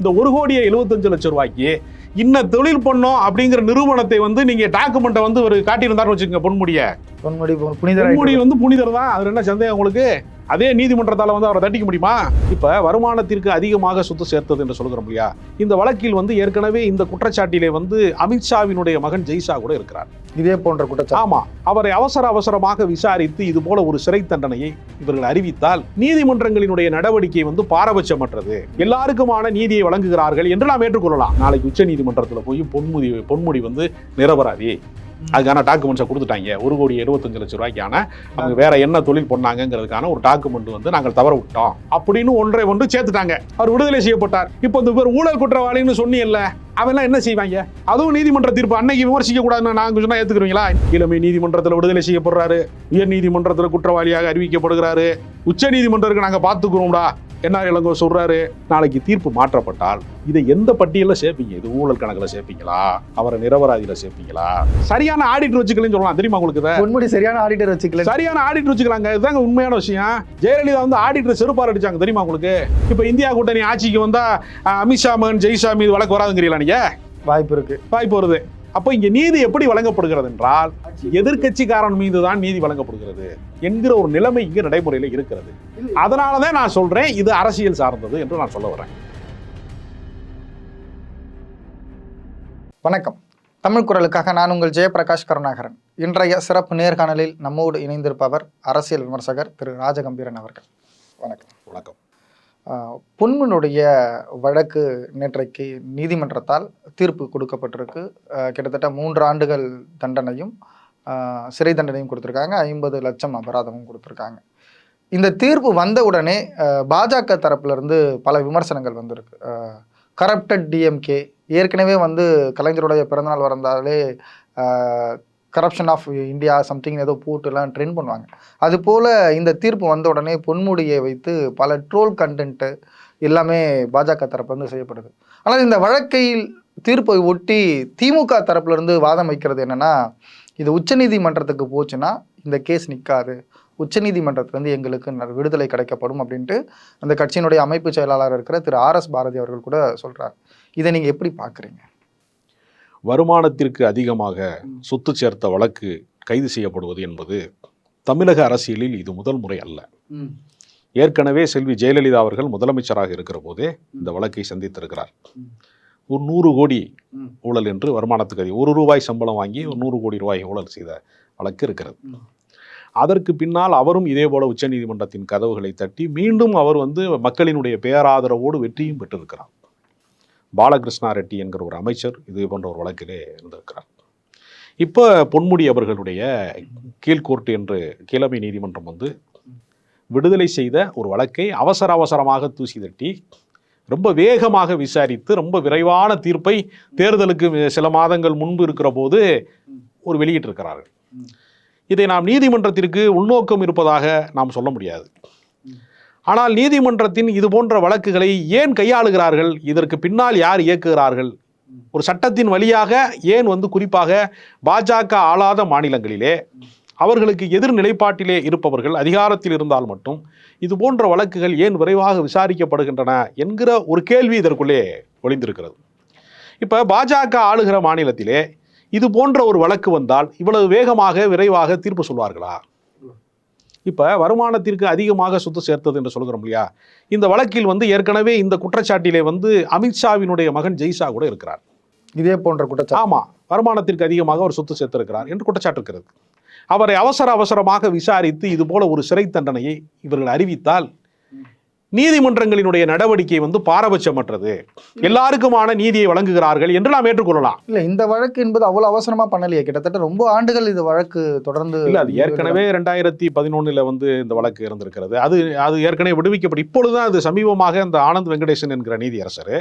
இந்த ஒரு கோடியே எழுபத்தஞ்சு லட்சம் ரூபாய்க்கு இன்ன தொழில் பண்ணோம் அப்படிங்கிற நிறுவனத்தை வந்து நீங்க டாக்குமெண்ட்டை வந்து ஒரு காட்டியிருந்தாருன்னு வச்சுக்கோங்க பொன்முடிய. பொன்முடி புனிதர் பொன்முடி வந்து புனிதர் தான். அதுல என்ன சந்தேகம் உங்களுக்கு? அதே நீதிமன்றத்தால வந்து அவரை தட்டிக்க முடியுமா? இப்ப வருமானத்திற்கு அதிகமாக சொத்து சேர்த்தது என்று சொல்கிறோம் இல்லையா? இந்த வழக்கில் வந்து ஏற்கனவே இந்த குற்றச்சாட்டிலே வந்து அமித்ஷாவினுடைய மகன் ஜெய்ஷா கூட இருக்கிறார். இதே போன்ற குற்றச்சாட்டு. ஆமா. அவரை அவசர அவசரமாக விசாரித்து இது போல ஒரு சிறை தண்டனையை இவர்கள் அறிவித்தால் நீதிமன்றங்களினுடைய நடவடிக்கை வந்து பாரபட்சமற்றது. எல்லாருக்குமான நீதியை வழங்குகிறார்கள் என்று நாம் ஏற்றுக்கொள்ளலாம். நாளைக்கு உச்ச நீதிமன்றத்துல போய் பொன்முடி பொன்முடி வந்து நிரபராதி. அதுக்கான டாக்குமெண்ட்ஸை கொடுத்துட்டாங்க. ஒரு கோடி எழுபத்தஞ்சு லட்சம் ரூபாய்க்கான அவங்க வேற என்ன தொழில் பண்ணாங்கிறதுக்கான ஒரு டாக்குமெண்ட் வந்து நாங்கள் தவற விட்டோம். அப்படின்னு ஒன்றை ஒன்று சேர்த்துட்டாங்க. அவர் விடுதலை செய்யப்பட்டார். இப்போ இந்த பேர் ஊழல் குற்றவாளின்னு சொன்னீங்கல்ல அவெல்லாம் என்ன செய்வாங்க? அதுவும் நீதிமன்ற தீர்ப்பு அன்னைக்கு விமர்சிக்க கூடாதுன்னு நாங்கள் சொன்னால் ஏற்றுக்குறீங்களா இளமை நீதிமன்றத்தில் விடுதலை செய்யப்படுறாரு. உயர் நீதிமன்றத்தில் குற்றவாளியாக அறிவிக்கப்படுகிறாரு. உச்ச நீதிமன்றத்துக்கு நாங்கள் பார்த்துக்குறோம்டா. என்ன இளங்கோ சொல்றாரு நாளைக்கு தீர்ப்பு மாற்றப்பட்டால் இதை எந்த பட்டியல்ல சேர்ப்பீங்க? இது ஊழல் கணக்குல சேர்ப்பீங்களா? அவரை நிரபராதியில சேர்ப்பீங்களா? சரியான ஆடிட்டர் வச்சுக்கலன்னு சொல்லலாம். தெரியுமா உங்களுக்கு இதை? பொன்முடி சரியான ஆடிட்டர் வச்சுக்கல சரியான ஆடிட்டர் வச்சுக்கலாங்க. இதுதாங்க உண்மையான விஷயம். ஜெயலலிதா வந்து ஆடிட்டர் செருப்பார் அடிச்சாங்க. தெரியுமா உங்களுக்கு? இப்ப இந்தியா கூட்டணி ஆட்சிக்கு வந்தா அஹ், அமித்ஷா மகன் ஜெய்ஷா மீது வழக்கு வராதுங்கிறீங்களா நீங்க? வாய்ப்பு இருக்கு. வாய்ப்பு வருது. அப்போ இங்க நீதி எப்படி வழங்கப்படுகிறது என்றால் எதிர்க்கட்சிக்காரன் மீது தான் நீதி வழங்கப்படுகிறது என்கிற ஒரு நிலைமை இங்க நடைமுறையில் இருக்கிறது. அதனாலதான் நான் சொல்றேன் இது அரசியல் சார்ந்தது என்று நான் சொல்ல வரேன். வணக்கம். தமிழ் குரலுக்காக நான் உங்கள் ஜெயபிரகாஷ் கருணாகரன். இன்றைய சிறப்பு நேர்காணலில் நம்மோடு இணைந்திருப்பவர் அரசியல் விமர்சகர் திரு ராஜகம்பீரன் அவர்கள். வணக்கம். வணக்கம். பொன்முனுடைய வழக்கு நேற்றைக்கு நீதிமன்றத்தால் தீர்ப்பு கொடுக்கப்பட்டிருக்கு. கிட்டத்தட்ட மூன்று ஆண்டுகள் தண்டனையும் சிறை தண்டனையும் கொடுத்துருக்காங்க. ஐம்பது லட்சம் அபராதமும் கொடுத்துருக்காங்க. இந்த தீர்ப்பு வந்த உடனே பாஜக தரப்பிலிருந்து பல விமர்சனங்கள் வந்திருக்கு. கரப்டட் டிஎம்கே ஏற்கனவே வந்து கலைஞருடைய பிறந்தநாள் வந்தாலே கரப்ஷன் ஆஃப் இந்தியா சம்திங் ஏதோ போட்டுலாம் ட்ரெண்ட் பண்ணுவாங்க. அது போல் இந்த தீர்ப்பு வந்த உடனே பொன்முடியை வைத்து பல ட்ரோல் கண்டென்ட்டு எல்லாமே பாஜக தரப்பு வந்து செய்யப்படுது. ஆனால் இந்த வழக்கையில் தீர்ப்பை ஒட்டி திமுக தரப்புலருந்து வாதம் வைக்கிறது என்னன்னா இது உச்சநீதிமன்றத்துக்கு போச்சுன்னா இந்த கேஸ் நிற்காது உச்சநீதிமன்றத்திலேருந்து எங்களுக்கு ந- விடுதலை கிடைக்கப்படும் அப்படின்ட்டு அந்த கட்சியினுடைய அமைப்பு செயலாளர் இருக்கிற திரு ஆர் எஸ் பாரதி அவர்கள் கூட சொல்கிறார் இதை நீங்கள் எப்படி பார்க்குறீங்க? வருமானத்திற்கு அதிகமாக சொத்து சேர்த்த வழக்கு கைது செய்யப்படுவது என்பது தமிழக அரசியலில் இது முதல் முறை அல்ல. ஏற்கனவே செல்வி ஜெயலலிதா அவர்கள் முதலமைச்சராக இருக்கிற போதே இந்த வழக்கை சந்தித்திருக்கிறார். ஒரு நூறு கோடி. ஊழல் என்று வருமானத்துக்கு அதிகம் ஒரு ரூபாய் சம்பளம் வாங்கி ஒரு நூறு கோடி ரூபாய் ஊழல் செய்த வழக்கு இருக்கிறது. அதற்கு பின்னால் அவரும் இதே போல உச்சநீதிமன்றத்தின் கதவுகளை தட்டி மீண்டும் அவர் வந்து மக்களினுடைய பேராதரவோடு வெற்றியும் பெற்றிருக்கிறார். பாலகிருஷ்ணா ரெட்டி என்கிற ஒரு அமைச்சர் இது போன்ற ஒரு வழக்கிலே இருந்திருக்கிறார். இப்போ பொன்முடி அவர்களுடைய கீழ்கோர்ட்டு என்று கீழமை நீதிமன்றம் வந்து விடுதலை செய்த ஒரு வழக்கை அவசர அவசரமாக தூசி தட்டி ரொம்ப வேகமாக விசாரித்து ரொம்ப விரைவான தீர்ப்பை தேர்தலுக்கு சில மாதங்கள் முன்பு இருக்கிற போது ஒரு வெளியிட்டிருக்கிறார்கள். இதை நாம் நீதிமன்றத்திற்கு உள்நோக்கம் இருப்பதாக நாம் சொல்ல முடியாது. ஆனால் நீதிமன்றத்தின் இது போன்ற வழக்குகளை ஏன் கையாளுகிறார்கள்? இதற்கு பின்னால் யார் இயக்குகிறார்கள்? ஒரு சட்டத்தின் வழியாக ஏன் வந்து குறிப்பாக பாஜக ஆளாத மாநிலங்களிலே அவர்களுக்கு எதிர் நிலைப்பாட்டிலே இருப்பவர்கள் அதிகாரத்தில் இருந்தால் மட்டும் இது போன்ற வழக்குகள் ஏன் விரைவாக விசாரிக்கப்படுகின்றன என்கிற ஒரு கேள்வி இதற்குள்ளே ஒளிந்திருக்கிறது. இப்போ பாஜக ஆளுகிற மாநிலத்திலே இது போன்ற ஒரு வழக்கு வந்தால் இவ்வளவு வேகமாக விரைவாக தீர்ப்பு சொல்வார்களா? இப்போ வருமானத்திற்கு அதிகமாக சொத்து சேர்த்தது என்று சொல்கிறோம் இல்லையா? இந்த வழக்கில் வந்து ஏற்கனவே இந்த குற்றச்சாட்டிலே வந்து அமித்ஷாவினுடைய மகன் ஜெய்ஷா கூட இருக்கிறார். இதே போன்ற குற்றச்சாட்டு. ஆமா வருமானத்திற்கு அதிகமாக அவர் சொத்து சேர்த்திருக்கிறார் என்று குற்றச்சாட்டு இருக்கிறது. அவரை அவசர அவசரமாக விசாரித்து இது போல ஒரு சிறை தண்டனையை இவர்கள் அறிவித்தால் நீதிமன்றங்களினுடைய நடவடிக்கை வந்து பாரபட்சமற்றது. எல்லாருக்குமான நீதியை வழங்குகிறார்கள் என்று நாம் ஏற்றுக்கொள்ளலாம். இல்ல இந்த வழக்கு என்பது அவ்வளவு அவசரமா பண்ணலையே. கிட்டத்தட்ட ரொம்ப ஆண்டுகள் இது வழக்கு தொடர்ந்து இல்ல அது ஏற்கனவே ரெண்டாயிரத்தி பதினொன்னுல வந்து இந்த வழக்கு இருந்திருக்கிறது. அது அது ஏற்கனவே விடுவிக்கப்பட்டு இப்பொழுதுதான் அது சமீபமாக இந்த ஆனந்த் வெங்கடேசன் என்கிற நீதியரசர்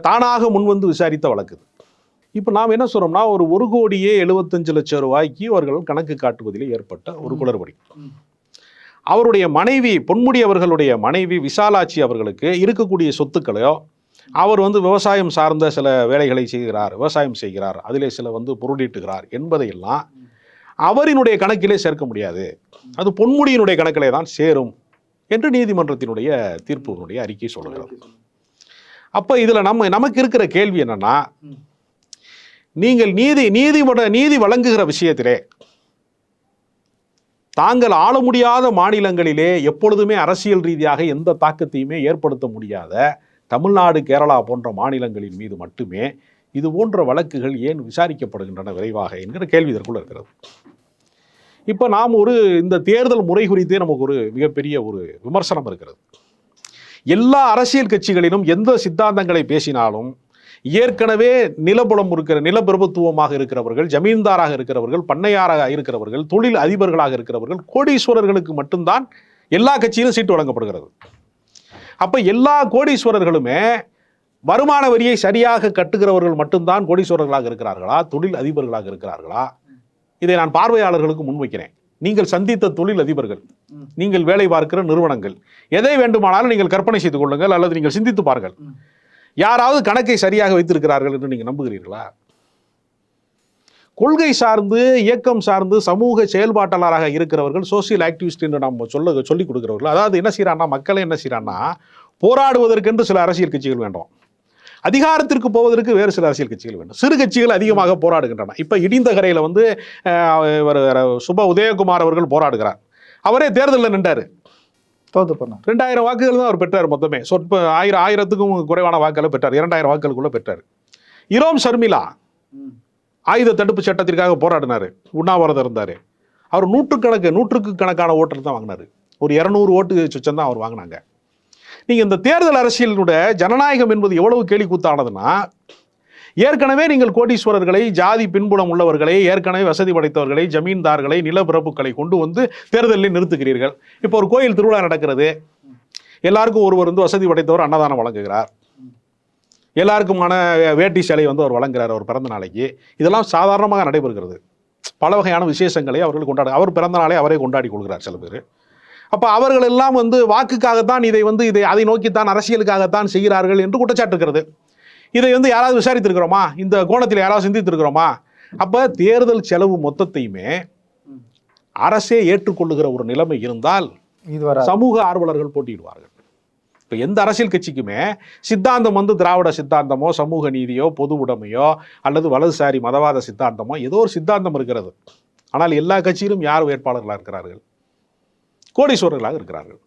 தானாக முன்வந்து விசாரித்த வழக்கு. இப்போ நாம் என்ன சொல்றோம்னா ஒரு ஒரு கோடியே எழுபத்தஞ்சு லட்சம் ரூபாய்க்கு அவர்கள் கணக்கு காட்டுவதிலே ஏற்பட்ட ஒரு. குளறுபடி. அவருடைய மனைவி பொன்முடி அவர்களுடைய மனைவி விசாலாட்சி அவர்களுக்கு இருக்கக்கூடிய சொத்துக்களையோ அவர் வந்து விவசாயம் சார்ந்த சில வேலைகளை செய்கிறார் விவசாயம் செய்கிறார் அதிலே சில வந்து பொருளீட்டுகிறார் என்பதையெல்லாம் அவரினுடைய கணக்கிலே சேர்க்க முடியாது. அது பொன்முடியினுடைய கணக்கிலே தான் சேரும் என்று நீதிமன்றத்தினுடைய தீர்ப்பினுடைய அறிக்கை சொல்கிறது. அப்போ இதில் நம்ம நமக்கு இருக்கிற கேள்வி என்னன்னா நீங்கள் நீதி நீதிமன்ற நீதி வழங்குகிற விஷயத்திலே தாங்கள் ஆள முடியாத மாநிலங்களிலே எப்பொழுதுமே அரசியல் ரீதியாக எந்த தாக்கத்தையுமே ஏற்படுத்த முடியாத தமிழ்நாடு கேரளா போன்ற மாநிலங்களின் மீது மட்டுமே இது போன்ற வழக்குகள் ஏன் விசாரிக்கப்படுகின்றன விரைவாக என்கிற கேள்வி இதற்குள்ள இருக்கிறது. இப்போ நாம் ஒரு இந்த தேர்தல் முறை குறித்தே நமக்கு ஒரு மிகப்பெரிய ஒரு விமர்சனம் இருக்கிறது. எல்லா அரசியல் கட்சிகளிலும் எந்த சித்தாந்தங்களை பேசினாலும் ஏற்கனவே நிலபுலம் இருக்கிற நிலப்பிரபுத்துவமாக இருக்கிறவர்கள் ஜமீன்தாராக இருக்கிறவர்கள் பண்ணையாராக இருக்கிறவர்கள் தொழில் அதிபர்களாக இருக்கிறவர்கள் கோடீஸ்வரர்களுக்கு மட்டும்தான் எல்லா கட்சியிலும் சீட்டு வழங்கப்படுகிறது. அப்ப எல்லா கோடீஸ்வரர்களுமே வருமான வரியை சரியாக கட்டுகிறவர்கள் மட்டும்தான் கோடீஸ்வரர்களாக இருக்கிறார்களா? தொழில் அதிபர்களாக இருக்கிறார்களா? இதை நான் பார்வையாளர்களுக்கு முன்வைக்கிறேன் நீங்கள் சந்தித்த தொழில் அதிபர்கள் நீங்கள் வேலை பார்க்கிற நிறுவனங்கள் எதை வேண்டுமானாலும் நீங்கள் கற்பனை செய்து கொள்ளுங்கள் அல்லது நீங்கள் சிந்தித்து பாருங்கள். யாராவது கணக்கை சரியாக வைத்திருக்கிறார்கள் என்று நீங்கள் நம்புகிறீர்களா? கொள்கை சார்ந்து இயக்கம் சார்ந்து சமூக செயல்பாட்டாளராக இருக்கிறவர்கள் சோசியல் ஆக்டிவிஸ்ட் என்று நாம் சொல்ல சொல்லிக் கொடுக்கிறவர்கள். அதாவது என்ன செய்கிறான்னா மக்களை என்ன செய்கிறான்னா போராடுவதற்கென்று சில அரசியல் கட்சிகள் வேண்டும். அதிகாரத்திற்கு போவதற்கு வேறு சில அரசியல் கட்சிகள் வேண்டும். சிறு கட்சிகள் அதிகமாக போராடுகின்றன. இப்போ இடிந்த கரையில் வந்து இவர் சுப உதயகுமார் அவர்கள் போராடுகிறார். அவரே தேர்தலில் நின்றார். தோத்து போனார் ரெண்டாயிரம் வாக்குகள் தான் அவர் பெற்றார் மொத்தமே. சொற்ப ஆயிரம் ஆயிரத்துக்கும் குறைவான வாக்குகளை பெற்றார். இரண்டாயிரம் வாக்குகளுக்குள்ள பெற்றார். இரோம் ஷர்மிளா ஆயுத தடுப்பு சட்டத்திற்காக போராடினாரு. உண்ணாவிரதம் இருந்தார். அவர் நூற்றுக்கணக்கு நூற்றுக்கு கணக்கான ஓட்டர் தான் வாங்கினாரு. ஒரு இரநூறு ஓட்டு சுச்சம் தான் அவர் வாங்கினாங்க. நீங்கள் இந்த தேர்தல் அரசியலினுடைய ஜனநாயகம் என்பது எவ்வளவு கேலி கூத்தானதுன்னா ஏற்கனவே நீங்கள் கோடீஸ்வரர்களை ஜாதி பின்புலம் உள்ளவர்களை ஏற்கனவே வசதி படைத்தவர்களை ஜமீன்தார்களை நிலப்பிரபுக்களை கொண்டு வந்து தேர்தலில் நிறுத்துகிறீர்கள். இப்போ ஒரு கோயில் திருவிழா நடக்கிறது. எல்லாருக்கும் ஒருவர் வந்து வசதி படைத்தவர் அன்னதானம் வழங்குகிறார். எல்லாருக்குமான வேட்டி சேலை வந்து அவர் வழங்குகிறார் அவர் பிறந்த நாளைக்கு. இதெல்லாம் சாதாரணமாக நடைபெறுகிறது. பல வகையான விசேஷங்களை அவர்கள் கொண்டாடு அவர் பிறந்த நாளை அவரே கொண்டாடி கொள்கிறார் சில பேர். அப்போ அவர்கள் எல்லாம் வந்து வாக்குக்காகத்தான் இதை வந்து இதை அதை நோக்கித்தான் அரசியலுக்காகத்தான் செய்கிறார்கள் என்று குற்றச்சாட்டு இருக்கிறது. இதை வந்து யாராவது விசாரித்திருக்கிறோமா? இந்த கோணத்தில் யாராவது சிந்தித்திருக்கிறோமா? அப்போ தேர்தல் செலவு மொத்தத்தையுமே அரசே ஏற்றுக்கொள்ளுகிற ஒரு நிலைமை இருந்தால் சமூக ஆர்வலர்கள் போட்டியிடுவார்கள். இப்போ எந்த அரசியல் கட்சிக்குமே சித்தாந்தம் வந்து திராவிட சித்தாந்தமோ சமூக நீதியோ பொது உடைமையோ அல்லது வலதுசாரி மதவாத சித்தாந்தமோ ஏதோ ஒரு சித்தாந்தம் இருக்கிறது. ஆனால் எல்லா கட்சியிலும் யார் வேட்பாளர்களாக இருக்கிறார்கள்? கோடீஸ்வரர்களாக இருக்கிறார்கள்.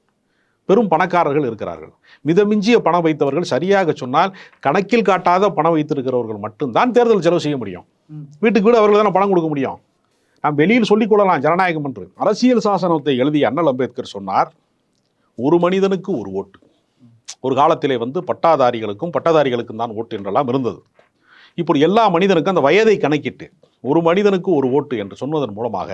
பெரும் பணக்காரர்கள் இருக்கிறார்கள். மிதமிஞ்சிய பணம் வைத்தவர்கள் சரியாக சொன்னால் கணக்கில் காட்டாத பணம் வைத்திருக்கிறவர்கள் மட்டும்தான் தேர்தல் செலவு செய்ய முடியும். வீட்டுக்கு வீடு அவர்கள் தானே பணம் கொடுக்க முடியும். நாம் வெளியில் சொல்லிக் கொள்ளலாம் ஜனநாயகம் என்று. அரசியல் சாசனத்தை எழுதிய அண்ணல் அம்பேத்கர் சொன்னார் ஒரு மனிதனுக்கு ஒரு ஓட்டு. ஒரு காலத்திலே வந்து பட்டாதாரிகளுக்கும் பட்டதாரிகளுக்கும் தான் ஓட்டு என்றெல்லாம் இருந்தது. இப்படி எல்லா மனிதனுக்கும் அந்த வயதை கணக்கிட்டு ஒரு மனிதனுக்கு ஒரு ஓட்டு என்று சொன்னதன் மூலமாக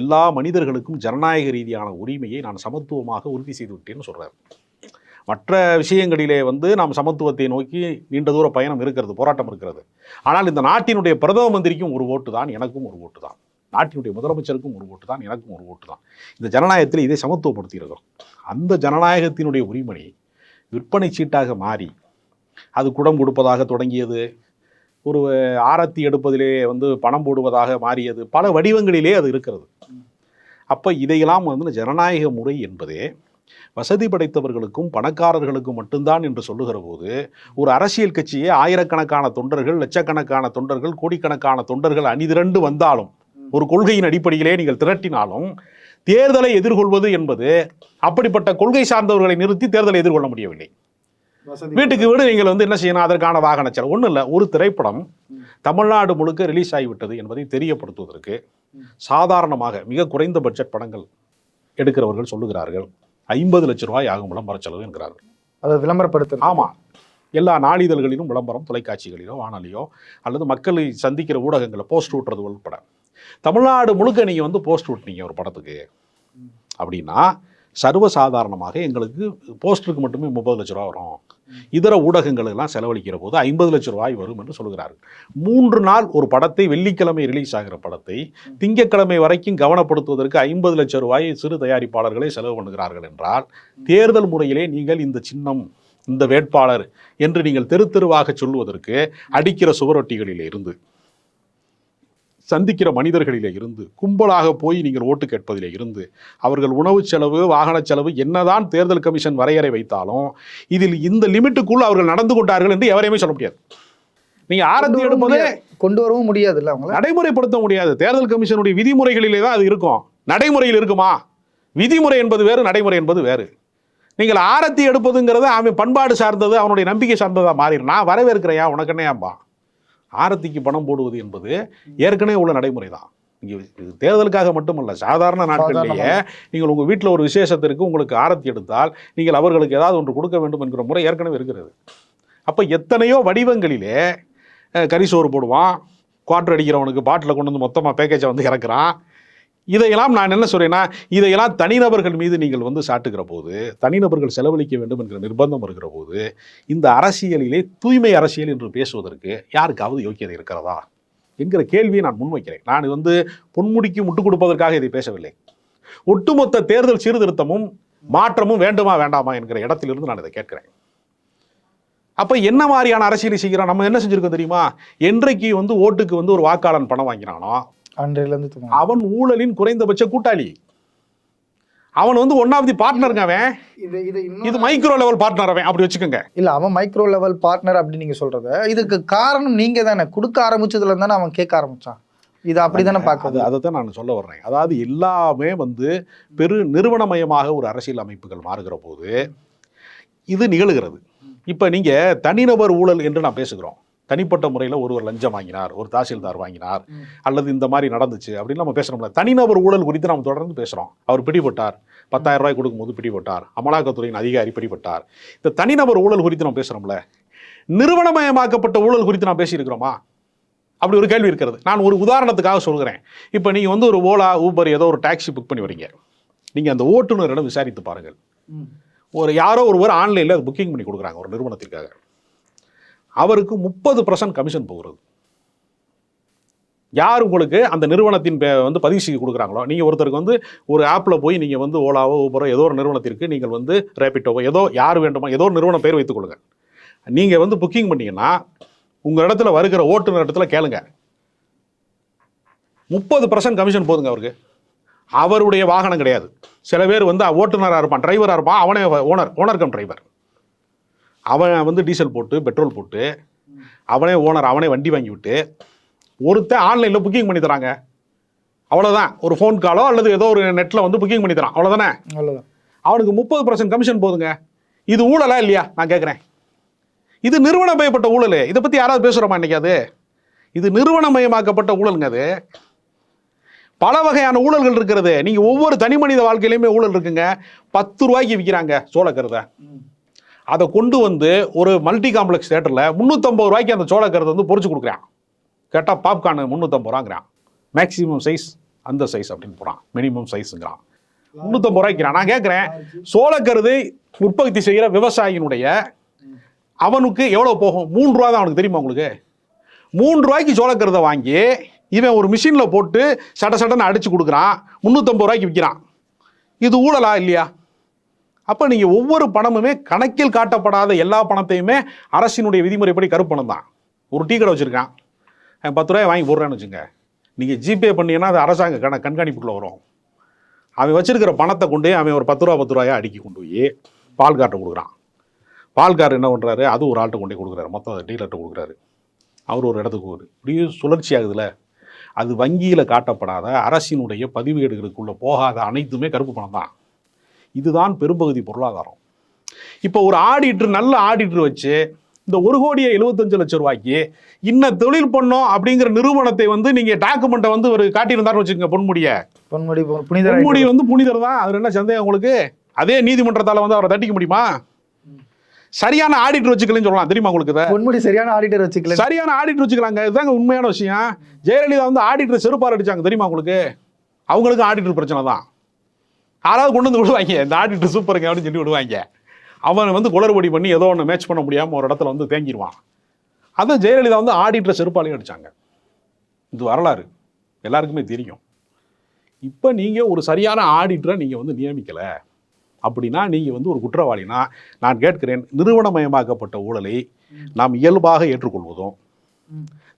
எல்லா மனிதர்களுக்கும் ஜனநாயக ரீதியான உரிமையை நான் சமத்துவமாக உறுதி செய்து விட்டேன்னு சொல்றார். மற்ற விஷயங்களிலே வந்து நாம் சமத்துவத்தை நோக்கி நீண்ட தூர பயணம் இருக்கிறது போராட்டம் இருக்கிறது. ஆனால் இந்த நாட்டினுடைய பிரதம மந்திரிக்கும் ஒரு ஓட்டு தான் எனக்கும் ஒரு ஓட்டு தான். நாட்டினுடைய முதலமைச்சருக்கும் ஒரு ஓட்டு தான் எனக்கும் ஒரு ஓட்டு தான். இந்த ஜனநாயகத்தில் இதை சமத்துவப்படுத்தி இருக்கிறோம் அந்த ஜனநாயகத்தினுடைய உரிமை விற்பனை சீட்டாக மாறி அது குடம் கொடுப்பதாக தொடங்கியது ஒரு ஆரத்தி எடுப்பதிலே வந்து பணம் போடுவதாக மாறியது. பல வடிவங்களிலே அது இருக்கிறது. அப்போ இதையெல்லாம் வந்து ஜனநாயக முறை என்பதே வசதி படைத்தவர்களுக்கும் பணக்காரர்களுக்கும் மட்டும்தான் என்று சொல்லுகிற போது ஒரு அரசியல் கட்சியே ஆயிரக்கணக்கான தொண்டர்கள் லட்சக்கணக்கான தொண்டர்கள் கோடிக்கணக்கான தொண்டர்கள் அணிதிரண்டு வந்தாலும் ஒரு கொள்கையின் அடிப்படையிலே நீங்கள் திரட்டினாலும் தேர்தலை எதிர்கொள்வது என்பது அப்படிப்பட்ட கொள்கை சார்ந்தவர்களை நிறுத்தி தேர்தலை எதிர்கொள்ள முடியவில்லை. வீட்டுக்கு வீடு நீங்கள் வந்து என்ன செய்யணும்? அதற்கான வாகன செலவு. ஒன்றும் இல்லை ஒரு திரைப்படம் தமிழ்நாடு முழுக்க ரிலீஸ் ஆகிவிட்டது என்பதை தெரியப்படுத்துவதற்கு சாதாரணமாக மிக குறைந்த பட்ஜெட் படங்கள் எடுக்கிறவர்கள் சொல்லுகிறார்கள். ஐம்பது லட்ச ரூபாய் ஆகும் விளம்பர செலவு என்கிறார்கள். அதை விளம்பரப்படுத்துறது ஆமாம் எல்லா நாளிதழ்களிலும் விளம்பரம் தொலைக்காட்சிகளிலோ வானொலியோ அல்லது மக்களை சந்திக்கிற ஊடகங்களில் போஸ்ட் விட்டுறது உள்பட. தமிழ்நாடு முழுக்க நீங்கள் வந்து போஸ்ட் விட்டீங்க ஒரு படத்துக்கு. அப்படின்னா சர்வசாதாரணமாக எங்களுக்கு போஸ்டருக்கு மட்டுமே முப்பது லட்ச ரூபா வரும். இதர ஊடகங்களெல்லாம் செலவழிக்கிற போது ஐம்பது லட்ச ரூபாய் வரும் என்று சொல்கிறார்கள். மூன்று நாள் ஒரு படத்தை வெள்ளிக்கிழமை ரிலீஸ் ஆகிற படத்தை திங்கட்கிழமை வரைக்கும் கவனப்படுத்துவதற்கு ஐம்பது லட்சம் ரூபாய் சிறு தயாரிப்பாளர்களே செலவு பண்ணுகிறார்கள் என்றால் தேர்தல் முறையிலே நீங்கள் இந்த சின்னம் இந்த வேட்பாளர் என்று நீங்கள் தெரு தெருவாக சொல்லுவதற்கு அடிக்கிற சுவரொட்டிகளில் இருந்து சந்திக்கிற மனிதர்களிலே இருந்து கும்பலாக போய் நீங்கள் ஓட்டு கேட்பதிலே இருந்து அவர்கள் உணவு செலவு வாகன செலவு என்னதான் தேர்தல் கமிஷன் வரையறை வைத்தாலும் இதில் இந்த லிமிட்டுக்குள் அவர்கள் நடந்து கொண்டார்கள் என்று எவரையுமே சொல்ல முடியாது. நீங்க ஆரத்தி கொண்டு வரவும் எடுப்பது முடியாது. கொண்டு வரவும் முடியாதுல்ல அவங்கள? நடைமுறைப்படுத்த முடியாது. தேர்தல் கமிஷனுடைய விதிமுறைகளிலே தான் அது இருக்கும். நடைமுறையில் இருக்குமா? விதிமுறை என்பது வேறு நடைமுறை என்பது வேறு. நீங்கள் ஆரத்தி எடுப்பதுங்கிறது அவன் பண்பாடு சார்ந்தது அவனுடைய நம்பிக்கை சார்ந்ததா மாறிடும். நான் வரவேற்கிறையா உனக்கு என்னையாம்பா? ஆரத்திக்கு பணம் போடுவது என்பது ஏற்கனவே உள்ள நடைமுறை தான் இங்கே தேர்தலுக்காக மட்டுமல்ல சாதாரண நாட்களிலேயே நீங்கள் உங்கள் வீட்டில் ஒரு விசேஷத்திற்கு உங்களுக்கு ஆரத்தி எடுத்தால் நீங்கள் அவர்களுக்கு ஏதாவது ஒன்று கொடுக்க வேண்டும் என்கிற முறை ஏற்கனவே இருக்கிறது. அப்போ எத்தனையோ வடிவங்களிலே அஹ், கரிசோறு போடுவான் குவார்டர் அடிக்கிறவனுக்கு பாட்டில் கொண்டு வந்து மொத்தமாக பேக்கேஜை வந்து இறக்குறான். இதையெல்லாம் நான் என்ன சொல்றேன்னா இதையெல்லாம் தனிநபர்கள் மீது நீங்கள் வந்து சாட்டுகிற போது தனிநபர்கள் செலவழிக்க வேண்டும் என்கிற நிர்பந்தம் வருகிற போது இந்த அரசியலிலே தூய்மை அரசியல் என்று பேசுவதற்கு யாருக்காவது யோக்கியதை இருக்கிறதா என்கிற கேள்வியை நான் முன்வைக்கிறேன். நான் வந்து பொன்முடிக்கு முட்டுக் கொடுப்பதற்காக இதை பேசவில்லை. ஒட்டுமொத்த தேர்தல் சீர்திருத்தமும் மாற்றமும் வேண்டுமா வேண்டாமா என்கிற இடத்திலிருந்து நான் இதை கேட்கிறேன். அப்போ என்ன மாதிரியான அரசியலை செய்கிறோம் நம்ம என்ன செஞ்சுருக்கோம் தெரியுமா? என்றைக்கு வந்து ஓட்டுக்கு வந்து ஒரு வாக்காளன் பணம் வாங்கினானோ அன்றையிலேருந்து தூங்க அவன் ஊழலின் குறைந்தபட்ச கூட்டாளி. அவன் வந்து ஒன் ஆஃப் தி பார்ட்னருங்க அவன். இது இது இது மைக்ரோ லெவல் பார்ட்னர் அவன். அப்படி வச்சுக்கோங்க. இல்ல அவன் மைக்ரோ லெவல் பார்ட்னர் அப்படின்னு நீங்க சொல்றத இதுக்கு காரணம் நீங்க தானே கொடுக்க ஆரம்பிச்சதுல தானே அவன் கேட்க ஆரம்பிச்சான். இது அப்படிதானே பார்க்கறது அதை தான் நான் சொல்ல வர்றேன். அதாவது எல்லாமே வந்து பெரு நிறுவனமயமாக ஒரு அரசியல் அமைப்புகள் மாறுகிற போது இது நிகழுகிறது. இப்போ நீங்கள் தனிநபர் ஊழல் என்று நான் பேசுகிறோம். தனிப்பட்ட முறையில் ஒருவர் லஞ்சம் வாங்கினார் ஒரு தாசில்தார் வாங்கினார். அல்லது இந்த மாதிரி நடந்துச்சு அப்படின்னு நம்ம பேசுகிறோம்ல தனிநபர் ஊழல் குறித்து நம்ம தொடர்ந்து பேசுகிறோம் அவர் பிடிபட்டார். பத்தாயிரம் ரூபாய் கொடுக்கும்போது பிடிபட்டார். அமலாக்கத்துறையின் அதிகாரி பிடிபட்டார். இந்த தனிநபர் ஊழல் குறித்து நம்ம பேசுகிறோம்ல நிறுவனமயமாக்கப்பட்ட ஊழல் குறித்து நான் பேசியிருக்கிறோமா? அப்படி ஒரு கேள்வி இருக்கிறது. நான் ஒரு உதாரணத்துக்காக சொல்கிறேன். இப்போ நீங்கள் வந்து ஒரு ஓலா ஊபர் ஏதோ ஒரு டாக்ஸி புக் பண்ணி வரீங்க. நீங்கள் அந்த ஓட்டுநரிடம் விசாரித்து பாருங்கள். ஒரு யாரோ ஒருவர் ஆன்லைனில் அது புக்கிங் பண்ணி கொடுக்குறாங்க ஒரு நிறுவனத்திற்காக. அவருக்கு முப்பது பர்சன்ட் கமிஷன் போகிறது. யார் உங்களுக்கு அந்த நிறுவனத்தின் பே- வந்து பதிவு செய்து கொடுக்குறாங்களோ நீங்கள் ஒருத்தருக்கு வந்து ஒரு ஆப்பில் போய் நீங்கள் வந்து ஓலாவோ ஊபரோ ஏதோ ஒரு நிறுவனத்திற்கு நீங்கள் வந்து ரேபிட்டோவோ ஏதோ யார் வேண்டுமோ ஏதோ ஒரு நிறுவனம் பேர் வைத்துக் கொடுங்க நீங்கள் வந்து புக்கிங் பண்ணீங்கன்னா உங்கள் இடத்துல வருகிற ஓட்டுநர் இடத்துல கேளுங்க. முப்பது பர்சன்ட் கமிஷன் போதுங்க அவருக்கு. அவருடைய வாகனம் கிடையாது. சில பேர் வந்து ஓட்டுநராக இருப்பான் டிரைவராக இருப்பான் அவனே ஓனர் ஓனர் கம் டிரைவர் அவன் வந்து டீசல் போட்டு பெட்ரோல் போட்டு அவனே ஓனர் அவனே வண்டி வாங்கி விட்டு ஒருத்தன் ஆன்லைனில் புக்கிங் பண்ணி தராங்க அவ்வளோதான் ஒரு ஃபோன் காலோ அல்லது ஏதோ ஒரு நெட்டில் வந்து புக்கிங் பண்ணி தரான் அவ்வளோதானே அவ்வளவுதான். அவனுக்கு முப்பது பர்சன்ட் கமிஷன் போதுங்க. இது ஊழலா இல்லையா? நான் கேட்குறேன் இது நிறுவனமயப்பட்ட ஊழல். இதை பற்றி யாராவது பேசுகிறோமா இன்னைக்கு அது? இது நிறுவனமயமாக்கப்பட்ட ஊழலுங்க அது. பல வகையான ஊழல்கள் இருக்கிறது. நீங்கள் ஒவ்வொரு தனி மனித வாழ்க்கையிலையுமே ஊழல் இருக்குங்க. பத்து ரூபாய்க்கு விற்கிறாங்க சோளக்கருதை. அதை கொண்டு வந்து ஒரு மல்டி காம்ப்ளெக்ஸ் தேட்டரில் முந்நூற்றம்பது ரூபாய்க்கு அந்த சோளக்கருதை வந்து பொறிச்சு கொடுக்குறான். கேட்டால் பாப்கார்னு முந்நூற்றம்பது ரூபாங்கிறான். மேக்ஸிமம் சைஸ் அந்த சைஸ் அப்படின்னு போகிறான் மினிமம் சைஸுங்கிறான் முந்நூற்றம்பது ரூபாய்க்கிறான் நான் கேட்குறேன் சோளக்கருதை உற்பத்தி செய்கிற விவசாயினுடைய அவனுக்கு எவ்வளோ போகும்? மூணு ரூபா தான் அவனுக்கு தெரியுமா உங்களுக்கு? மூணு ரூபாய்க்கு சோளக்கருதை வாங்கி இவன் ஒரு மிஷினில் போட்டு சட சட்டன்னு அடித்து கொடுக்குறான். முந்நூற்றம்பது ரூபாய்க்கு விற்கிறான் இது ஊழலா இல்லையா? அப்போ நீங்கள் ஒவ்வொரு பணமுமே கணக்கில் காட்டப்படாத எல்லா பணத்தையுமே அரசினுடைய விதிமுறைப்படி கருப்பணம் தான். ஒரு டீ கடை வச்சுருக்கான். பத்து ரூபாய் வாங்கி போடுறேன்னு வச்சுங்க. நீங்கள் ஜிபே பண்ணீங்கன்னா அது அரசாங்க கண கண்காணிப்புக்குள்ளே வரும். அவன் வச்சுருக்கிற பணத்தை கொண்டு அவன் ஒரு பத்து ரூபா பத்து ரூபாயா அடுக்கி கொண்டு போய் பால் பால்கார்ட்ட கொடுக்குறான். பால் கார்டு என்ன பண்ணுறாரு அது ஒரு ஆள்கிட்ட கொண்டு கொடுக்குறாரு. மொத்தம் டீலர்கிட்ட கொடுக்குறாரு. அவர் ஒரு இடத்துக்கு ஒரு இப்படியே சுழற்சி ஆகுதுல. அது வங்கியில் காட்டப்படாத அரசினுடைய பதிவேடுகளுக்குள்ளே போகாத அனைத்துமே கருப்பு பணம் தான். இதுதான் பெரும்பகுதி பொருளாதாரம். இப்போ ஒரு ஆடிட்டர் நல்ல ஆடிட்டர் வச்சு இந்த ஒரு கோடியே எழுபத்தஞ்சு லட்சம் ரூபாய்க்கு இன்ன தொழில் பண்ணோம் அப்படிங்கிற நிறுவனத்தை வந்து நீங்கள் டாக்குமெண்ட்டை வந்து ஒரு காட்டியிருந்தாருன்னு வச்சுக்கோங்க பொன்முடிய. பொன்முடி பொ- புனிதர் பொன்முடி வந்து புனிதர் தான். அது என்ன சந்தேகம் உங்களுக்கு? அதே நீதிமன்றத்தால் வந்து அவரை தட்டிக்க முடியுமா? சரியான ஆடிட்டர் வச்சுக்கலன்னு சொல்லலாம். தெரியுமா உங்களுக்கு? பொன்முடி சரியான ஆடிட்டர் வச்சுக்கல. சரியான ஆடிட்டர் வச்சுக்கலாங்க. இதுதாங்க உண்மையான விஷயம். ஜெயலலிதா வந்து ஆடிட்டர் செருப்பார் அடிச்சாங்க. தெரியுமா உங்களுக்கு? அவங்களுக்கும் ஆடிட்டர் பிரச்சனை தான். யாராவது கொண்டு வந்து விடுவாங்க. இந்த ஆடிட்டர் சூப்பருங்க அப்படின்னு சொல்லி விடுவாங்க. அவன் வந்து குளறுபடி பண்ணி ஏதோ ஒன்று மேட்ச் பண்ண முடியாமல் ஒரு இடத்துல வந்து தேங்கிடுவான் அதான் ஜெயலலிதா வந்து ஆடிட்டர் செருப்பாலையும் அடிச்சாங்க. இது வரலாறு. எல்லாருக்குமே தெரியும். இப்போ நீங்கள் ஒரு சரியான ஆடிட்டரை நீங்கள் வந்து நியமிக்கலை அப்படின்னா நீங்கள் வந்து ஒரு குற்றவாளினா நான் கேட்கிறேன் நிறுவனமயமாக்கப்பட்ட ஊழலை நாம் இயல்பாக ஏற்றுக்கொள்வதும்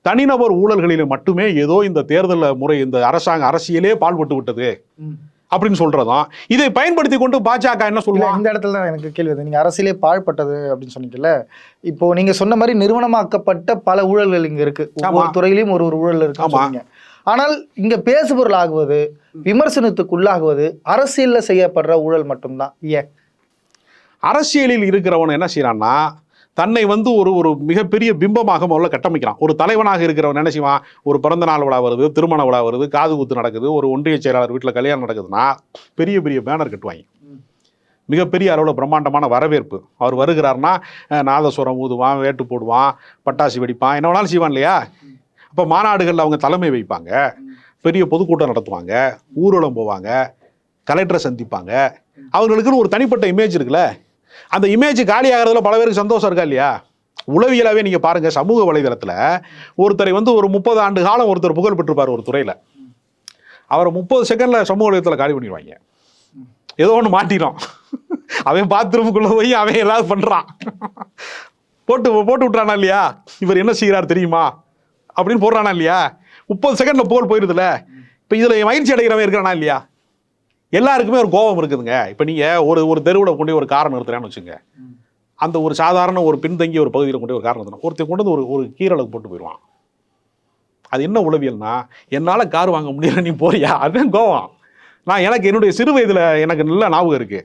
தனிநபர் ஊழல்களில் மட்டுமே ஏதோ இந்த தேர்தல் முறை இந்த அரசாங்க அரசியலே பால்பட்டு விட்டது. அப்படின்னு சொல்றதும் இதை பயன்படுத்தி கொண்டு பாஜக என்ன சொல்லுவாங்க இந்த இடத்துல தான் எனக்கு கேள்வி நீங்க அரசியலே பாழ்பட்டது அப்படின்னு சொன்னீங்கல்ல? இப்போ நீங்க சொன்ன மாதிரி நிறுவனமாக்கப்பட்ட பல ஊழல்கள் இங்க இருக்கு. ஒவ்வொரு. துறையிலும் ஒரு ஒரு ஊழல் இருக்கு ஆனால் இங்க பேசுபொருள் ஆகுவது விமர்சனத்துக்கு உள்ளாகுவது அரசியல்ல செய்யப்படுற ஊழல் மட்டும்தான். ஏன்? அரசியலில் இருக்கிறவன் என்ன செய்யறான்னா தன்னை வந்து ஒரு ஒரு மிகப்பெரிய பிம்பமாக முதல்ல கட்டமைக்கிறான். ஒரு தலைவனாக இருக்கிறவன் என்ன செய்வான்? ஒரு பிறந்த நாள் விழா வருது திருமண விழா வருது காது குத்து நடக்குது ஒரு ஒன்றிய செயலாளர் வீட்டில் கல்யாணம் நடக்குதுன்னா பெரிய பெரிய பேனர் கட்டுவாங்க. மிகப்பெரிய அளவில் பிரம்மாண்டமான வரவேற்பு. அவர் வருகிறார்னா நாதஸ்வரம் ஊதுவான் வேட்டு போடுவான் பட்டாசு வெடிப்பான் என்ன வேணாலும் செய்வான் இல்லையா? அப்போ மாநாடுகளில் அவங்க தலைமை வைப்பாங்க. பெரிய பொதுக்கூட்டம் நடத்துவாங்க ஊர்வலம் போவாங்க கலெக்டரை சந்திப்பாங்க. அவங்களுக்குன்னு ஒரு தனிப்பட்ட இமேஜ் இருக்குல்ல? அந்த இமேஜ் காலி ஆகிறதுல பல பேருக்கு சந்தோஷம் இருக்கா இல்லையா? உளவியலாவே நீங்கள் பாருங்க சமூக வலைதளத்தில் ஒருத்தரை வந்து ஒரு முப்பது ஆண்டு காலம் ஒருத்தர் புகழ் பெற்றிருப்பார் ஒரு துறையில். அவரை முப்பது செகண்டில் சமூக வலைதளத்தில் காலி பண்ணிடுவாங்க. ஏதோ ஒன்று மாட்டிடும். அவன் பாத்ரூமுக்குள்ளே போய் அவன் ஏதாவது பண்ணுறான் போட்டு போட்டு விட்றானா இல்லையா? இவர் என்ன செய்கிறார் தெரியுமா? அப்படின்னு போடுறானா இல்லையா? முப்பது செகண்டில் புகழ் போயிருதுல. இப்போ இதில் மகிழ்ச்சி அடைகிறவன் இருக்கிறானா இல்லையா? எல்லாருக்குமே ஒரு கோபம் இருக்குதுங்க. இப்போ நீங்க ஒரு ஒரு தெருவில் கொண்டு ஒரு காரை நிறுத்துறேன்னு வச்சுங்க. அந்த ஒரு சாதாரண ஒரு பின்தங்கிய ஒரு பகுதியில் கொண்டு ஒரு கார் நிறுத்தணும். ஒருத்தர் கொண்டு வந்து ஒரு ஒரு கீரலுக்கு போட்டு போயிடுவான். அது என்ன உளவியல்னா என்னால் கார் வாங்க முடியல நீ போறியா? அதுதான் கோவம் நான் எனக்கு என்னுடைய சிறு வயதில் எனக்கு நல்ல ஞாபகம் இருக்கு.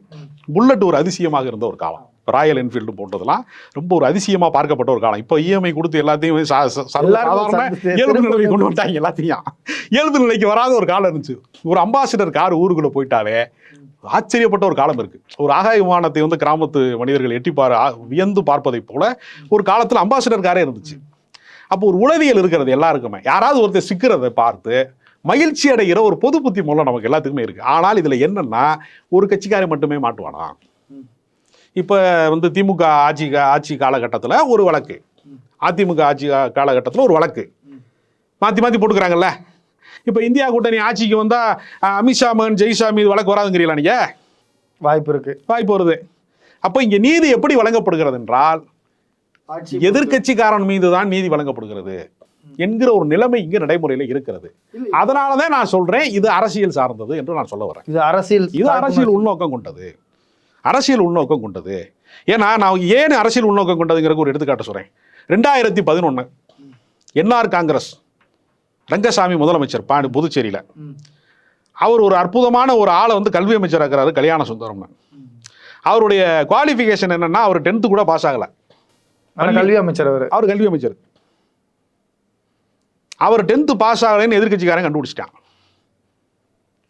புல்லட் ஒரு அதிசயமாக இருந்த ஒரு காலம். ராயல் என்ஃபீல்டு போட்டதெல்லாம் ரொம்ப ஒரு அதிசயமாக பார்க்கப்பட்ட ஒரு காலம். இப்போ இஎம்ஐ கொடுத்து எல்லாத்தையும் சாதாரண நிலைக்கு கொண்டு வந்துட்டாங்க எல்லாத்தையும். இயல்பு நிலைக்கு வராத ஒரு காலம் இருந்துச்சு. ஒரு அம்பாசிடர் கார் ஊருக்குள்ள போயிட்டாலே ஆச்சரியப்பட்ட ஒரு காலம் இருக்கு. ஒரு ஆகாய விமானத்தை வந்து கிராமத்து மனிதர்கள் எட்டி பார் வியந்து பார்ப்பதை போல ஒரு காலத்துல அம்பாசிடர் காரே இருந்துச்சு. அப்போ ஒரு உளவியல் இருக்கிறது எல்லாருக்குமே. யாராவது ஒருத்தர் சிக்கிறதை பார்த்து மகிழ்ச்சி அடைகிற ஒரு பொது புத்தி மூலம் நமக்கு எல்லாத்துக்குமே இருக்கு. ஆனால் இதுல என்னன்னா ஒரு கட்சிக்காரன் மட்டுமே மாட்டுவானா? இப்போ வந்து திமுக ஆட்சி ஆட்சி காலகட்டத்தில் ஒரு வழக்கு. அதிமுக ஆட்சி காலகட்டத்தில் ஒரு வழக்கு. மாற்றி மாற்றி போட்டுக்கிறாங்கல்ல. இப்போ இந்தியா கூட்டணி ஆட்சிக்கு வந்தால் அமித்ஷா மகன் ஜெய்ஷா மீது வழக்கு வராதுங்கிறீங்களா நீங்கள் வாய்ப்பு இருக்கு. வாய்ப்பு வருது. அப்போ இங்கே நீதி எப்படி வழங்கப்படுகிறது என்றால் எதிர்க்கட்சிக்காரன் மீது தான் நீதி வழங்கப்படுகிறது என்கிற ஒரு நிலைமை இங்கே நடைமுறையில் இருக்கிறது. அதனால தான் நான் சொல்றேன் இது அரசியல் சார்ந்தது என்று நான் சொல்ல வரேன். இது அரசியல் இது அரசியல் உள்நோக்கம் கொண்டது. அரசியல் உள்நோக்கம் கொண்டது. ஏன்னா நான் ஏன் அரசியல் உள்நோக்கம் கொண்டதுங்கிறதுக்கு ஒரு எடுத்துக்காட்டு சொல்றேன். ரெண்டாயிரத்தி பதினொன்று என்ஆர் காங்கிரஸ் ரங்கசாமி முதலமைச்சர் பாண்டி புதுச்சேரியில். அவர் ஒரு அற்புதமான ஒரு ஆளை வந்து கல்வி அமைச்சர் இருக்கிறாரு கல்யாண சுந்தரம்னு. அவருடைய குவாலிஃபிகேஷன் என்னன்னா அவர் டென்த்து கூட பாஸ் ஆகலை. கல்வி அமைச்சர் அவரு. அவர் கல்வி அமைச்சர். அவர் டென்த்து பாஸ் ஆகலைன்னு எதிர்க்கட்சிக்காரன் கண்டுபிடிச்சிட்டான்.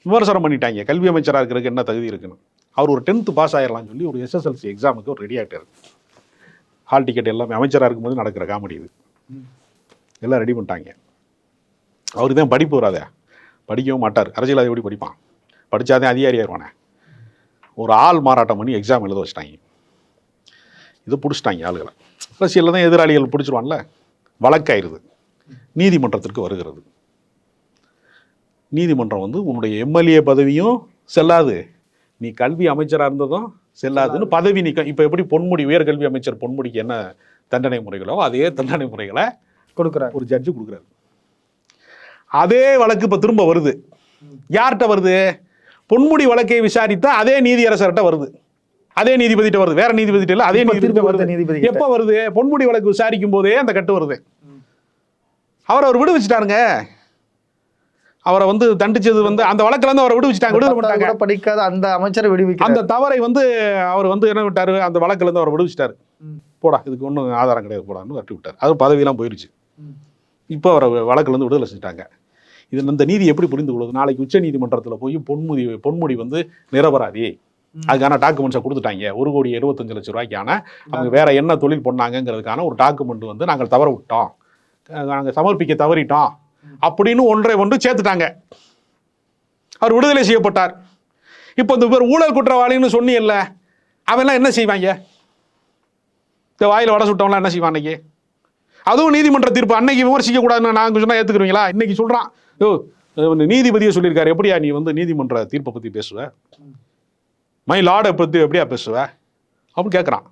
விமர்சனம் பண்ணிட்டாங்க. கல்வி அமைச்சராக இருக்கிறதுக்கு என்ன தகுதி இருக்குன்னு. அவர் ஒரு டென்த்து பாஸ் ஆயிடலாம்னு சொல்லி ஒரு எஸ்எஸ்எல்சி எக்ஸாமுக்கு ஒரு ரெடி ஆகிட்டார் ஹால் டிக்கெட் எல்லாமே அமைச்சராக இருக்கும்போது நடக்கிற காமெடி இது. எல்லாம் ரெடி பண்ணிட்டாங்க. அவருக்கு தான் படிப்பு வராதே. படிக்கவும் மாட்டார். அரசியல் எப்படி படிப்பான்? படித்தாதான் அதிகாரி ஆயிடுவானே ஒரு ஆள் மாறாட்டம் பண்ணி எக்ஸாம் எழுத வச்சிட்டாங்க. இதை பிடிச்சிட்டாங்க ஆளுகளை. அரசியலில் தான் எதிராளிகள் பிடிச்சிருவான்ல? வழக்காயிருது. நீதிமன்றத்திற்கு வருகிறது. நீதிமன்றம் வந்து உன்னுடைய எம்எல்ஏ பதவியும் செல்லாது. நீ கல்வி அமைச்சராக இருந்ததும் செல்லாதுன்னு பதவி நீக்கம். இப்போ எப்படி பொன்முடி உயர்கல்வி அமைச்சர் பொன்முடிக்கு என்ன தண்டனை முறைகளோ அதே தண்டனை முறைகளை கொடுக்குறாரு. ஒரு ஜட்ஜு கொடுக்குறாரு. அதே வழக்கு இப்போ திரும்ப வருது. யார்கிட்ட வருது? பொன்முடி வழக்கை விசாரித்தா அதே நீதியரசர்கிட்ட வருது. அதே நீதிபதிட்ட வருது. வேற நீதிபதிட்ட இல்ல அதே திரும்ப வருது நீதிபதி. எப்ப வருது? பொன்முடி வழக்கு விசாரிக்கும் போதே அந்த கட்டு வருது. அவரை அவர் விடுவிச்சிட்டாருங்க. அவரை வந்து தண்டிச்சது வந்து அந்த வழக்குல இருந்து அவரை விடுவிச்சிட்டாங்க கூட படிக்காத அந்த அமைச்சரை விடுவிக்கிறார். அந்த தவறை வந்து அவர் வந்து என்ன விட்டாரு? அந்த வழக்குல இருந்து அவரை விடுவிச்சிட்டாரு. போடா இதுக்கு ஒன்றும் ஆதாரம் கிடையாது போடான்னு வரட்டி விட்டார். அது பதவியெல்லாம் போயிருச்சு. இப்போ அவரை வழக்குல இருந்து விடுதலை செஞ்சுட்டாங்க. இது இந்த நீதி எப்படி புரிந்து கொள்வது? நாளைக்கு உச்ச நீதிமன்றத்தில் போய் பொன்முடி பொன்முடி வந்து நிரபராதி. அதுக்கான டாக்குமெண்ட்ஸை கொடுத்துட்டாங்க. ஒரு கோடி இருபத்தஞ்சு லட்சம் ரூபாய்க்கான. அவங்க வேற என்ன தொழில் பண்ணாங்கங்கிறதுக்கான ஒரு டாக்குமெண்ட் வந்து நாங்கள் தவற விட்டோம். நாங்கள் சமர்ப்பிக்க தவறிட்டோம். அப்படின்னு ஒன்றை ஒன்று சேர்த்துட்டாங்க. அவர் விடுதலை செய்யப்பட்டார். இப்போ இந்த பேர் ஊழல் குற்றவாளின்னு சொன்னியல்ல அவெல்லாம் என்ன செய்வாங்க? இந்த வாயில் வடை சுட்டவன்லாம் என்ன செய்வான் அன்னைக்கு? அதுவும் நீதிமன்ற தீர்ப்பு அன்னைக்கு விமர்சிக்க கூடாதுன்னு நான் சொன்னால் ஏத்துக்கிறீங்களா? இன்னைக்கு சொல்கிறான் ஓ நீதிபதியை சொல்லியிருக்காரு. எப்படியா நீ வந்து நீதிமன்ற தீர்ப்பை பற்றி பேசுவ? மை லார்டை பற்றி எப்படியா பேசுவ? அப்படின்னு கேட்குறான்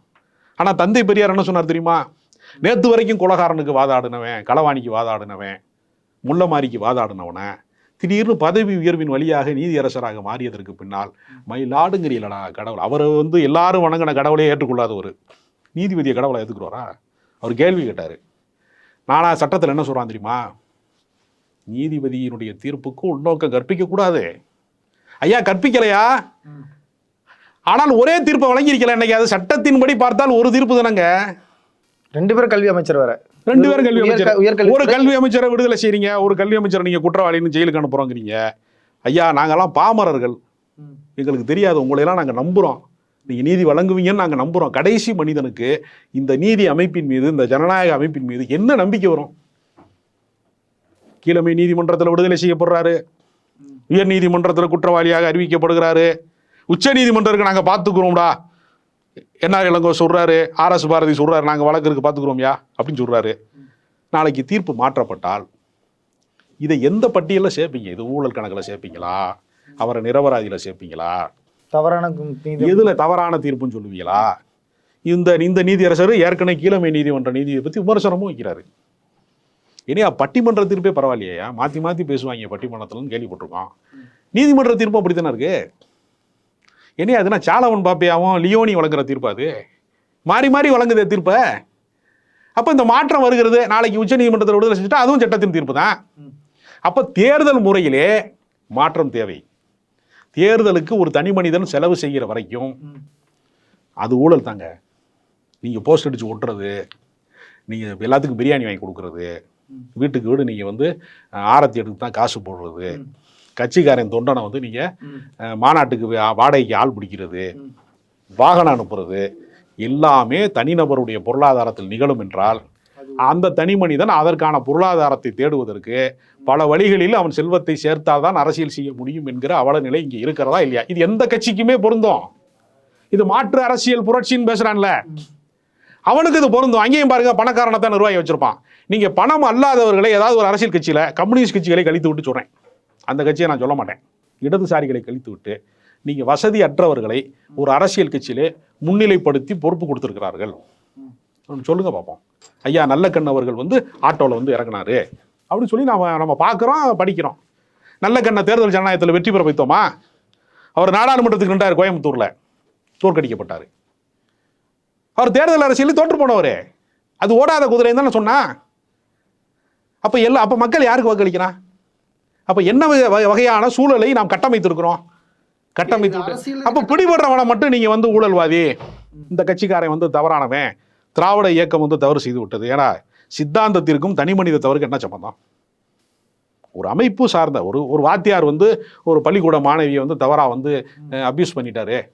ஆனால் தந்தை பெரியார் என்ன சொன்னார் தெரியுமா? நேற்று வரைக்கும் குலகாரனுக்கு வாதாடினவன் களவாணிக்கு வாதாடினவன் முள்ளமாரிக்கு வாதாடினவனை திடீர்னு பதவி உயர்வின் வழியாக நீதியரசராக மாறியதற்கு பின்னால் மயிலாடுங்கிறீங்களடா கடவுள் அவர் வந்து எல்லாரும் வணங்கின கடவுளையே ஏற்றுக்கொள்ளாத ஒரு நீதிபதியை கடவுளை ஏற்றுக்குறாரா அவர் கேள்வி கேட்டார். நானா சட்டத்தில் என்ன சொல்கிறான் தெரியுமா? நீதிபதியினுடைய தீர்ப்புக்கு உள்நோக்கம் கற்பிக்கக்கூடாது. ஐயா கற்பிக்கலையா? ஆனால் ஒரே தீர்ப்பை வழங்கியிருக்கல இன்னைக்கு அது சட்டத்தின்படி பார்த்தால் ஒரு தீர்ப்பு தானங்க. ரெண்டு பேரும் கல்வி அமைச்சர் வேற. ரெண்டு பேரும் கல்வி அமைச்சர். ஒரு கல்வி அமைச்சரை விடுதலை செய்றீங்க ஒரு கல்வி அமைச்சரை நீங்க குற்றவாளின்னு ஜெயிலுக்கு அனுப்புறோங்கிறீங்க. ஐயா நாங்கெல்லாம் பாமரர்கள். எங்களுக்கு தெரியாது உங்களையெல்லாம் நாங்கள் நம்புகிறோம் நீங்கள் நீதி வழங்குவீங்கன்னு நாங்கள் நம்புகிறோம் கடைசி மனிதனுக்கு இந்த நீதி அமைப்பின் மீது இந்த ஜனநாயக அமைப்பின் மீது என்ன நம்பிக்கை வரும்? கீழமை நீதிமன்றத்தில் விடுதலை செய்யப்படுறாரு. உயர் நீதிமன்றத்தில் குற்றவாளியாக அறிவிக்கப்படுகிறாரு. உச்ச நீதிமன்றத்துக்கு நாங்கள் பார்த்துக்குறோம்டா என்ஆர் இளங்கோ சொல்கிறாரு ஆர்எஸ் பாரதி சொல்கிறாரு நாங்கள் வழக்கிற்கு பார்த்துக்குறோம்யா அப்படின்னு சொல்கிறாரு நாளைக்கு தீர்ப்பு மாற்றப்பட்டால் இதை எந்த பட்டியலில் சேர்ப்பீங்க? இது ஊழல் கணக்கில் சேர்ப்பீங்களா? அவரை நிரபராதியில் சேர்ப்பீங்களா? தவறான எதுல தவறான தீர்ப்புன்னு சொல்லுவீங்களா? இந்த இந்த நீதியரசர் ஏற்கனவே கீழமை நீதிமன்ற நீதியை பற்றி விமர்சனமும் வைக்கிறாரு. இனியா பட்டிமன்ற தீர்ப்பே பரவாயில்லையா மாற்றி மாற்றி பேசுவாங்க பட்டிமன்றத்துலன்னு கேள்விப்பட்டிருக்கோம். நீதிமன்ற தீர்ப்பும் அப்படித்தானே இருக்கு? இனியா அதுனா சாலவன் பாப்பையாவும் லியோனி வழங்குற தீர்ப்பு அது? மாறி மாறி வழங்குதே தீர்ப்பை? அப்போ இந்த மாற்றம் வருகிறது. நாளைக்கு உச்ச நீதிமன்றத்தில் விடுதலை செஞ்சுட்டா அதுவும் சட்டத்தின் தீர்ப்பு தான் அப்போ தேர்தல் முறையிலே மாற்றம் தேவை. தேர்தலுக்கு ஒரு தனி மனிதன் செலவு செய்கிற வரைக்கும் அது ஊழல் தாங்க. நீங்கள் போஸ்ட் அடித்து ஒட்டுறது நீங்கள் எல்லாத்துக்கும் பிரியாணி வாங்கி கொடுக்கறது வீட்டுக்கு வீடு நீங்கள் வந்து ஆரத்தி எடுத்து தான் காசு போடுறது. கட்சிக்காரன் தொண்டனை வந்து நீங்கள் மாநாட்டுக்கு வாடகைக்கு ஆள் பிடிக்கிறது வாகனம் அனுப்புறது எல்லாமே தனிநபருடைய பொருளாதாரத்தில் நிகழும் என்றால் அந்த தனி மனிதன் அதற்கான பொருளாதாரத்தை தேடுவதற்கு பல வழிகளில் அவன் செல்வத்தை சேர்த்தால்தான் அரசியல் செய்ய முடியும் என்கிற அவல நிலை இங்கே இருக்கிறதா இல்லையா? இது எந்த கட்சிக்குமே பொருந்தும். இது மாற்று அரசியல் புரட்சின்னு பேசுறான்ல. அவனுக்கு இது பொருந்தும். அங்கேயும் பாருங்க பணக்காரனை தான் நிர்வாகி வச்சிருப்பான். நீங்க பணம் அல்லாதவர்களை ஏதாவது ஒரு அரசியல் கட்சியில கம்யூனிஸ்ட் கட்சிகளை கழித்து விட்டு சொல்றேன். அந்த கட்சியை நான் சொல்ல மாட்டேன். இடதுசாரிகளை கழித்து விட்டு நீங்க வசதி அற்றவர்களை ஒரு அரசியல் கட்சியிலே முன்னிலைப்படுத்தி பொறுப்பு கொடுத்துருக்கிறார்கள். ஒண்ணு சொல்லுங்க பார்ப்போம் ஐயா நல்லக்கண் அவர்கள் வந்து ஆட்டோவில் வந்து இறங்குனாரு. அப்படின்னு சொல்லி நம்ம நம்ம பார்க்குறோம் படிக்கிறோம். நல்ல கண்ணை தேர்தல் ஜனநாயகத்தில் வெற்றி பெற வைத்தோமா? அவர் நாடாளுமன்றத்துக்கு நின்றார் கோயம்புத்தூரில். தோற்கடிக்கப்பட்டார். அவர் தேர்தல் அரசியலில் தோற்று போனவர். அது ஓடாத குதிரைன்னு தானே சொன்னா? அப்போ எல்லாம் அப்போ மக்கள் யாருக்கு வாக்களிக்கிறான் அப்போ என்ன வகை- வகை- வகையான சூழலை நாம் கட்டமைத்திருக்கிறோம்? கட்டமைத்து அப்போ பிடிபடுறவனை மட்டும் நீங்கள் வந்து ஊழல்வாதி. இந்த கட்சிக்காரன் வந்து தவறானவன். திராவிட இயக்கம் வந்து தவறு செய்து விட்டது. ஏன்னா சித்தாந்தத்திற்கும் தனி மனித தவறுக்கு என்ன சம்பந்தம்? ஒரு அமைப்பு சார்ந்த ஒரு ஒரு வாத்தியார் வந்து ஒரு பள்ளிக்கூட மாணவியை வந்து தவறாக வந்து அப்யூஸ் பண்ணிட்டாரு.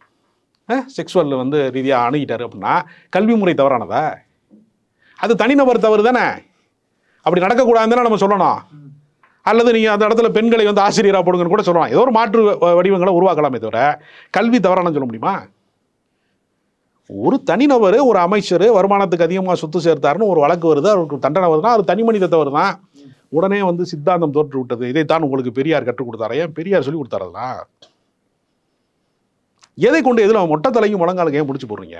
செக்ஸுவல் வந்து ரீதியாக அணுகிட்டாரு அப்படின்னா கல்வி முறை தவறானதா? அது தனிநபர் தவறு தானே? அப்படி நடக்கக்கூடாதுன்னு தானே நம்ம சொல்லணும். அல்லது நீங்கள் அந்த இடத்துல பெண்களை வந்து ஆசிரியராக போடுங்கன்னு கூட சொல்லலாம். ஏதோ ஒரு மாற்று வ- வடிவங்களை உருவாக்கலாமே தவிர கல்வி தவறானு சொல்ல முடியுமா? ஒரு தனிநபர் ஒரு அமைச்சர் வருமானத்துக்கு அதிகமாக சொத்து சேர்த்தாருன்னு ஒரு வழக்கு வருது அவருக்கு தண்டனை வருதுன்னா அது தனி மனித தவறு தான். உடனே வந்து சித்தாந்தம் தோற்று விட்டது. இதைத்தான் உங்களுக்கு பெரியார் கற்றுக் கொடுத்தாரா? ஏன் பெரியார் சொல்லி கொடுத்தாரா எதை கொண்டு எதில் மொட்டை தலையும் முழங்காலுக்கு ஏன் பிடிச்சி போடுறீங்க?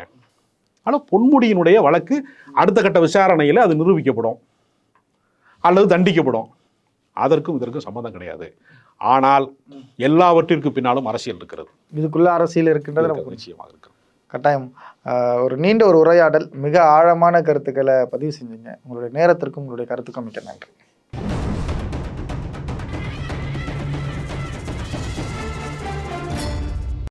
ஆனால் பொன்முடியினுடைய வழக்கு அடுத்த கட்ட விசாரணையில் அது நிரூபிக்கப்படும். அல்லது தண்டிக்கப்படும். அதற்கும் இதற்கும் சம்மந்தம் கிடையாது. ஆனால் எல்லாவற்றிற்கு பின்னாலும் அரசியல் இருக்கிறது. இதுக்குள்ள அரசியல் இருக்கின்றது நமக்கு நிச்சயமாக இருக்கிறது. கட்டாயம். ஒரு நீண்ட ஒரு உரையாடல் மிக ஆழமான கருத்துக்களை பதிவு செஞ்சீங்க. உங்களுடைய நேரத்திற்கும் உங்களுடைய கருத்துக்கும் மிக்க நன்றி.